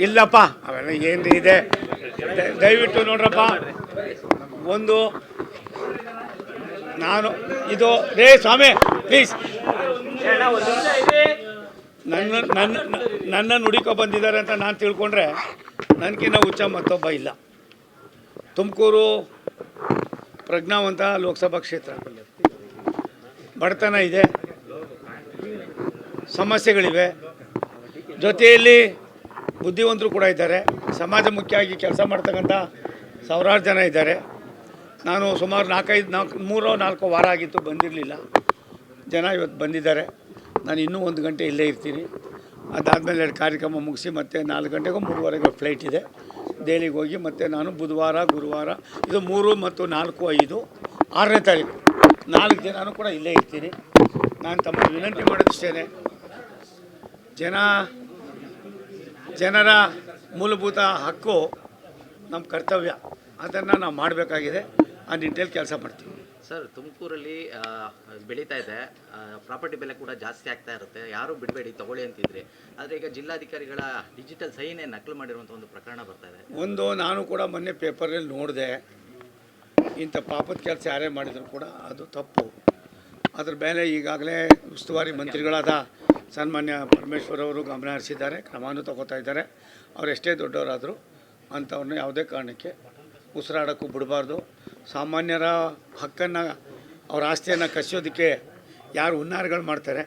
ಇಲ್ಲಪ್ಪ. ಅವೆಲ್ಲ ಏನು ಇದೆ? ದಯವಿಟ್ಟು ನೋಡ್ರಪ್ಪ. ಒಂದು, ನಾನು, ಇದು ರೇ ಸ್ವಾಮಿ ಪ್ಲೀಸ್ ನನ್ನ ನನ್ನ ನನ್ನ ನುಡಿಕೊ ಬಂದಿದ್ದಾರೆ ಅಂತ ನಾನು ತಿಳ್ಕೊಂಡ್ರೆ ನನಗಿನ್ನ ಹುಚ್ಚ ಮತ್ತೊಬ್ಬ ಇಲ್ಲ. ತುಮಕೂರು ಪ್ರಜ್ಞಾವಂತ ಲೋಕಸಭಾ ಕ್ಷೇತ್ರ. ಬಡತನ ಇದೆ. ಸಮಸ್ಯೆಗಳಿವೆ. ಜೊತೆಯಲ್ಲಿ ಬುದ್ಧಿವಂತರು ಕೂಡ ಇದ್ದಾರೆ. ಸಮಾಜಮುಖಿಯಾಗಿ ಕೆಲಸ ಮಾಡ್ತಕ್ಕಂಥ ಸಾವಿರಾರು ಜನ ಇದ್ದಾರೆ. ನಾನು ಸುಮಾರು ನಾಲ್ಕೈದು, ನಾಲ್ಕು, ಮೂರೋ ನಾಲ್ಕು ವಾರ ಆಗಿತ್ತು ಬಂದಿರಲಿಲ್ಲ. ಜನ ಇವತ್ತು ಬಂದಿದ್ದಾರೆ. ನಾನು ಇನ್ನೂ ಒಂದು ಗಂಟೆ ಇಲ್ಲೇ ಇರ್ತೀನಿ. ಅದಾದಮೇಲೆ ಎರಡು ಕಾರ್ಯಕ್ರಮ ಮುಗಿಸಿ ಮತ್ತೆ ನಾಲ್ಕು ಗಂಟೆಗೂ ಮೂರುವರೆಗೆ ಫ್ಲೈಟ್ ಇದೆ. ದೆಹಲಿಗೆ ಹೋಗಿ ಮತ್ತೆ ನಾನು ಬುಧವಾರ, ಗುರುವಾರ, ಇದು ಮೂರು ಮತ್ತು ನಾಲ್ಕು, ಐದು, ಆರನೇ ತಾರೀಕು. ನಾಲ್ಕು ದಿನಾನೂ ಕೂಡ ಇಲ್ಲೇ ಇರ್ತೀನಿ. ನಾನು ತಮ್ಮ ವಿನಂತಿ ಮಾಡೋದಿಷ್ಟೇ ಜನ ಜನರ ಮೂಲಭೂತ ಹಕ್ಕು ನಮ್ಮ ಕರ್ತವ್ಯ. ಅದನ್ನು ನಾವು ಮಾಡಬೇಕಾಗಿದೆ. ಆ ನಿಟ್ಟಿನಲ್ಲಿ ಕೆಲಸ ಮಾಡ್ತೀವಿ. ಸರ್ ತುಮಕೂರಲ್ಲಿ ಬೆಳೀತಾ ಇದೆ. ಪ್ರಾಪರ್ಟಿ ಬೆಲೆ ಕೂಡ ಜಾಸ್ತಿ ಆಗ್ತಾ ಇರುತ್ತೆ. ಯಾರು ಬಿಡಬೇಡಿ ತಗೊಳ್ಳಿ ಅಂತಿದ್ರಿ. ಆದರೆ ಈಗ ಜಿಲ್ಲಾಧಿಕಾರಿಗಳ ಡಿಜಿಟಲ್ ಸೈನೇ ನಕಲು ಮಾಡಿರುವಂಥ ಒಂದು ಪ್ರಕರಣ ಬರ್ತಾ ಇದೆ. ಒಂದು ನಾನು ಕೂಡ ಮೊನ್ನೆ ಪೇಪರಲ್ಲಿ ನೋಡಿದೆ. ಇಂಥ ಪಾಪದ ಕೆಲಸ ಯಾರೇ ಮಾಡಿದರೂ ಕೂಡ ಅದು ತಪ್ಪು. ಅದ್ರ ಮೇಲೆ ಈಗಾಗಲೇ ಉಸ್ತುವಾರಿ ಮಂತ್ರಿಗಳಾದ ಸನ್ಮಾನ್ಯ ಪರಮೇಶ್ವರ್ ಅವರು ಗಮನ ಹರಿಸಿದ್ದಾರೆ ಕ್ರಮನೂ ತಗೋತಾ ಇದ್ದಾರೆ. ಅವ್ರು ಎಷ್ಟೇ ದೊಡ್ಡವರಾದರೂ ಅಂಥವ್ರನ್ನ ಯಾವುದೇ ಕಾರಣಕ್ಕೆ ಉಸಿರಾಡೋಕ್ಕೂ ಬಿಡಬಾರ್ದು. ಸಾಮಾನ್ಯರ ಹಕ್ಕನ್ನು ಅವ್ರ ಆಸ್ತಿಯನ್ನು ಕಸಿಯೋದಕ್ಕೆ ಯಾರು ಹುನ್ನಾರಗಳು ಮಾಡ್ತಾರೆ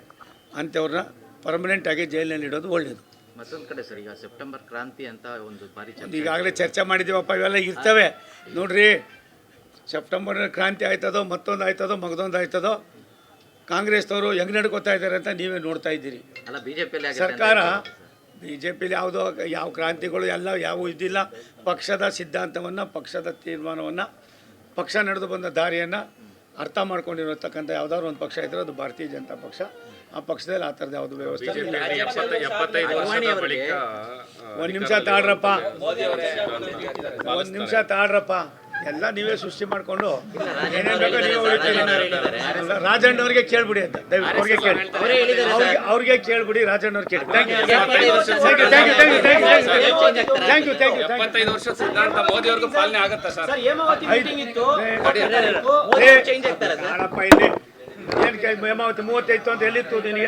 ಅಂಥವ್ರನ್ನ ಪರ್ಮನೆಂಟಾಗಿ ಜೈಲಿನಲ್ಲಿ ಇಡೋದು ಒಳ್ಳೆಯದು ಮತ್ತೊಂದು ಕಡೆ ಸರ್ ಈಗ ಸೆಪ್ಟೆಂಬರ್ ಕ್ರಾಂತಿ ಅಂತ ಒಂದು ಬಾರಿ ಈಗಾಗಲೇ ಚರ್ಚೆ ಮಾಡಿದ್ದೀವಪ್ಪ ಇವೆಲ್ಲ ಇರ್ತವೆ. ನೋಡ್ರಿ ಸೆಪ್ಟೆಂಬರ್ ಕ್ರಾಂತಿ ಆಯ್ತದೋ ಮತ್ತೊಂದು ಆಯ್ತದೋ ಮಗದೊಂದು ಆಯ್ತದೋ ಕಾಂಗ್ರೆಸ್ನವರು ಹೆಂಗೆ ನಡ್ಕೋತಾ ಇದ್ದಾರೆ ಅಂತ ನೀವೇ ನೋಡ್ತಾ ಇದ್ದೀರಿ. ಅಲ್ಲ ಬಿಜೆಪಿಯಲ್ಲಿ ಸರ್ಕಾರ ಬಿ ಜೆ ಪಿಲಿ ಯಾವುದೋ ಯಾವ ಕ್ರಾಂತಿಗಳು ಎಲ್ಲ ಯಾವ ಇದಿಲ್ಲ. ಪಕ್ಷದ ಸಿದ್ಧಾಂತವನ್ನು ಪಕ್ಷದ ತೀರ್ಮಾನವನ್ನು ಪಕ್ಷ ನಡೆದು ಬಂದ ದಾರಿಯನ್ನು ಅರ್ಥ ಮಾಡ್ಕೊಂಡಿರತಕ್ಕಂಥ ಯಾವ್ದಾದ್ರು ಒಂದು ಪಕ್ಷ ಇದ್ರೆ ಅದು ಭಾರತೀಯ ಜನತಾ ಪಕ್ಷ. ಆ ಪಕ್ಷದಲ್ಲಿ ಆ ಥರದ ಯಾವುದು ವ್ಯವಸ್ಥೆ ಒಂದು ನಿಮಿಷ ತಾಡ್ರಪ್ಪ. ಒಂದು ನಿಮಿಷ ತಾಳ್ರಪ್ಪ ಎಲ್ಲ ನೀವೇ ಸೃಷ್ಟಿ ಮಾಡಿಕೊಂಡು ಏನೇನು ಬೇಕೋ ನೀವೇ ಹೊಡಿತೀರಿ ಅಲ್ಲ, ರಾಜಣ್ಣ ಅವ್ರಿಗೆ ಕೇಳ್ಬಿಡಿ ಅಂತ. ದಯವಿಟ್ಟು ಅವ್ರಿಗೆ ಕೇಳಿ. ಅವ್ರಿಗೆ ಅವ್ರಿಗೆ ಕೇಳ್ಬಿಡಿ ರಾಜಣ್ಣ ಅವ್ರಿಗೆ ಕೇಳಿ thank you thank you thank you thank you thank you thank you ಎಪ್ಪತ್ತೈದು ವರ್ಷ ಸಿದ್ಧಾಂತ ಮೋದಿ ಅವ್ರಿಗೂ ಪಾಲನೆ ಆಗುತ್ತಾ ಸರ್? ಚೇಂಜ್ ಆಗ್ತಾರೆ ಸರ್. ಕಾಣಪ್ಪ ಇಲ್ಲಿ? ಏನು ಕೈ ಹೇಮಾವತಿ ಮೂವತ್ತೈದು ಅಂತ ಎಲ್ಲಿತ್ತು ನಿನಗೆ?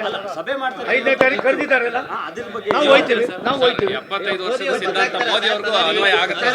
ಐದನೇ ತಾರೀಕು ಕರೆದಿದ್ದಾರಲ್ಲ? ನಾವು ಹೋಯ್ತೀವಿ ನಾವು ಹೋಯ್ತೀವಿ. ಎಪ್ಪತ್ತೈದು ವರ್ಷದ ಸಿದ್ಧಾಂತ ಮೋದಿ ಅವ್ರಿಗೂ ಅನ್ವಯ ಆಗುತ್ತೆ.